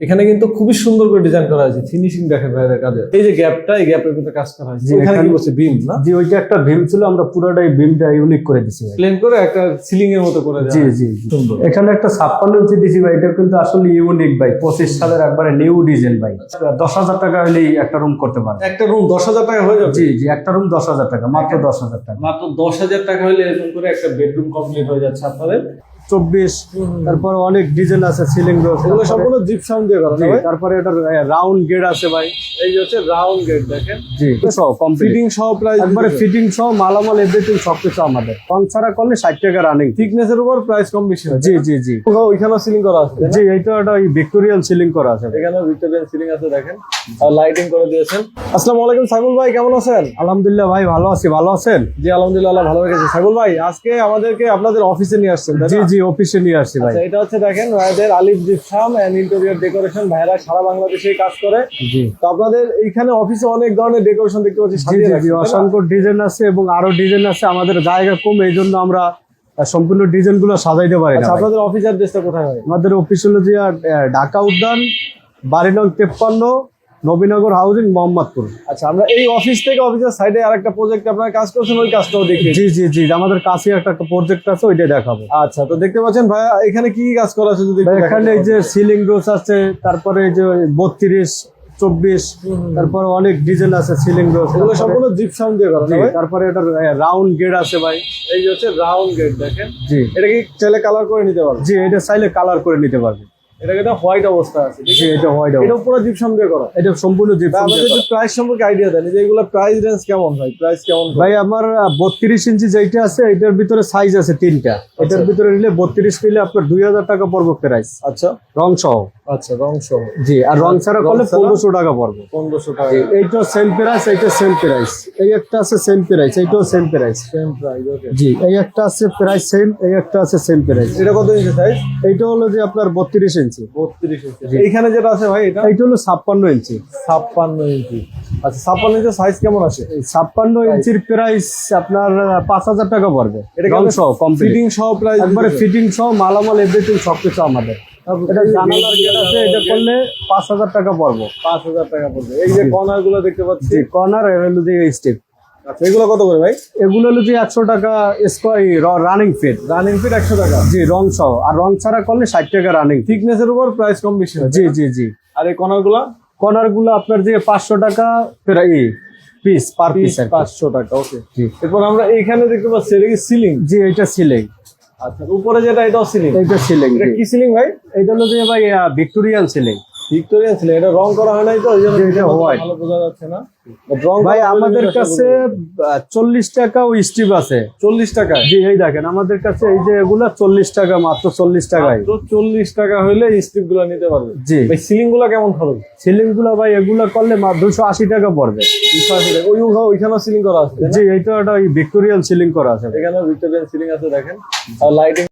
এখানে কিন্তু খুবই সুন্দর করে ডিজাইন করা হয়েছে ফিনিশিং দেখেন ভাইদের কাজে। এই যে গ্যাপটা এই গ্যাপের ভিতরে কাজ করা হয়েছে। এখানে কি বলছে? বিম না? জি ওইটা একটা ভীম ছিল আমরা পুরোটাই ভীমটা ইউনিক করে দিছি প্লেন করে একটা সিলিং এর মতো করে জি জি। সুন্দর। এখানে একটা ছাপ্পান্ন ইঞ্চি দিছি ভাই এটা কিন্তু আসলে ইউনিক ভাই পঁচিশ সালের একবারে নিউ ডিজাইন ভাই। দশ হাজার টাকা হলেই একটা রুম করতে পারবে। একটা রুম দশ হাজার টাকা হয়ে যাবে? জি জি একটা রুম দশ হাজার টাকা মাত্র দশ হাজার টাকা। মাত্র দশ হাজার টাকা হলে এরকম করে একটা বেডরুম কমপ্লিট হয়ে যাচ্ছে আপনাদের। চব্বিশ তারপর অনেক ডিজাইন আছে সিলিং এগুলো জিপ সাউন্ড দিয়ে করা তারপরে এটা রাউন্ড গেট আছে ভাই। এই হচ্ছে রাউন্ড গেট দেখেন। জি সব ফিটিং সহ প্রাইস একবারে ফিটিং সহ মালামাল এভরিথিং সবকিছু আমাদের। কম ছাড়া করলে ষাট টাকা রানিং থিকনেস এর উপর প্রাইস কম বেশি জি জি জি। ওইখানেও সিলিং করা আছে? জি এইটা একটা ভিক্টোরিয়ান সিলিং করা আছে। ভিক্টোরিয়ান সিলিং আছে দেখেন। লাইটিং করে দিয়েছেন। আসসালামু আলাইকুম সাইফুল ভাই কেমন আছেন? আলহামদুলিল্লাহ ভাই ভালো আছি ভালো আছেন? জি আলহামদুলিল্লাহ ভালো রেখেছে। সাইফুল ভাই আজকে আমাদেরকে আপনাদের অফিসে নিয়ে আসছেন জি? জি অফিসে নিয়ে আসছি ভাই। আচ্ছা, এটা হচ্ছে দেখেন ভাইদের আলিফ জিপসাম এন্ড ইন্টেরিয়র ডেকোরেশন ভাইরা সারা বাংলাদেশে কাজ করে। জি। তো আপনাদের এইখানে অফিসে অনেক ধরনের ডেকোরেশন দেখতে পাচ্ছি জি সাজিয়ে না? অসংখ্য ডিজাইন আছে এবং আরও ডিজাইন আছে আমাদের জায়গা কম এই জন্য আমরা সম্পূর্ণ ডিজাইনগুলো সাজাইতে পারি না আচ্ছা আপনাদের অফিস অ্যাড্রেসটা কোথায় হয়? আমাদের অফিস হলো যে আহ, ঢাকা উদ্যান বাড়ি নং তেপ্পান্ন নবীনগর হাউজিং মোহাম্মদপুর। আচ্ছা আমরা এই অফিস থেকে অফিসের সাইডে আরেকটা প্রজেক্ট আপনারা কাজ করছেন ওই কাজটাও দেখি জি জি জি আমাদের কাছে একটা প্রজেক্ট আছে ওইটা দেখাবো। আচ্ছা তো দেখতে পাচ্ছেন ভাইয়া এখানে কি কি কাজ করা আছে যদি এখানে এই যে সিলিং রোজ আছে তারপরে এই যে বত্রিশ চব্বিশ তারপরে অনেক ডিজাইন আছে সিলিং রোজ এগুলো জিপ সাউন্ড দিয়ে করা? তারপরে এটা রাউন্ড গেট আছে ভাই। এই যে হচ্ছে রাউন্ড গেট দেখেন? জি। এটা কি চাইলে কালার করে নিতে পারবে? জি এটা চাইলে কালার করে নিতে পারবে। এটা হোয়াইট অবস্থা আছে জি এটা হোয়াইট এটা পুরো জিপসাম দিয়ে করা। এটা সম্পূর্ণ প্রাইস সম্পর্কে আইডিয়া দেন যে এগুলো প্রাইস রেঞ্জ কেমন ভাই? প্রাইস কেমন ভাই আমার বত্রিশ ইঞ্চি যেটা আছে এটার ভিতরে সাইজ আছে তিনটা। এটার ভিতরে নিলে আপনার দুই হাজার টাকা পড়ব প্রাইস আচ্ছা। রং সহ। আচ্ছা রং সহ। জি আর রং ছাড়া করলে টাকা পড়ব। টাকা। এইটা সেম প্রাইস এইটা সেম প্রাইস এই একটা আছে সেম প্রাইস এইটাও same price same price okay ji এই একটা আছে প্রাইস সেম এই একটা আছে সেম প্রাইস এটা কত ইঞ্চি সাইজ এইটা হলো যে আপনার বত্রিশ ইঞ্চি বত্রিশ ইঞ্চি। এইখানে যেটা আছে ভাই এটা? এইটা হলো ছাপ্পান্ন ইঞ্চি। ছাপ্পান্ন ইঞ্চি। আচ্ছা ছাপ্পান্ন ইঞ্চি সাইজ কেমন আছে? ছাপ্পান্ন ইঞ্চির প্রাইস আপনার পাঁচ হাজার টাকা পড়বে। এটা রং সহ কমপ্লিট ফিটিং সহ প্রাইস একবারে ফিটিং সহ মালামাল এভরিথিং সবকিছু আমাদের। এটা জানালার গেট আছে এটা করলে পাঁচ হাজার টাকা পড়ব। পাঁচ হাজার টাকা পড়বে। এই যে কর্নারগুলো দেখতে পাচ্ছি। কর্নার হলো যে স্টেপ আচ্ছা এগুলো কত করে ভাই? এগুলো হলো যে একশো টাকা square running feet running feet একশো টাকা? জি রং সহ। আর রং ছাড়া করলে ষাট টাকা রানিং উপর প্রাইস কম বেশি জি জি জি। আর এই আপনার যে পাঁচশো টাকা পিস পার পিস পাঁচশো টাকা ওকে এরপর আমরা এইখানে দেখতে পাচ্ছি এটা কি সিলিং জি এটা সিলিং আচ্ছা উপরে যেটা এটাও সিলিং এইটা সিলিং এটা কি সিলিং ভাই? এটা হলো যে ভাই ভিক্টোরিয়ান সিলিং ভিক্টোরিয়ান সিলিং এটা রং করা হয় নাই তো ওই জন্য এটা white। ভালো বোঝা যাচ্ছে না। ভাই আমাদের কাছে চল্লিশ টাকা ও স্টিভ আছে। চল্লিশ টাকায়? জি এই দেখেন আমাদের কাছে এই যে এগুলা চল্লিশ টাকা মাত্র চল্লিশ টাকায়। তো চল্লিশ টাকা হলে স্ট্রিপগুলো নিতে পারবে। জি। ভাই সিলিংগুলো কেমন খরচ সিলিংগুলা ভাই এগুলা করলে দুশো আশি টাকা পড়বে। দুশো আশি টাকা। ওই ওইখানেও সিলিং করা আছে জি এইটা একটা ভিক্টোরিয়ান সিলিং করা আছে। এখানেও ভিক্টোরিয়ান সিলিং আছে দেখেন। আর লাইটিং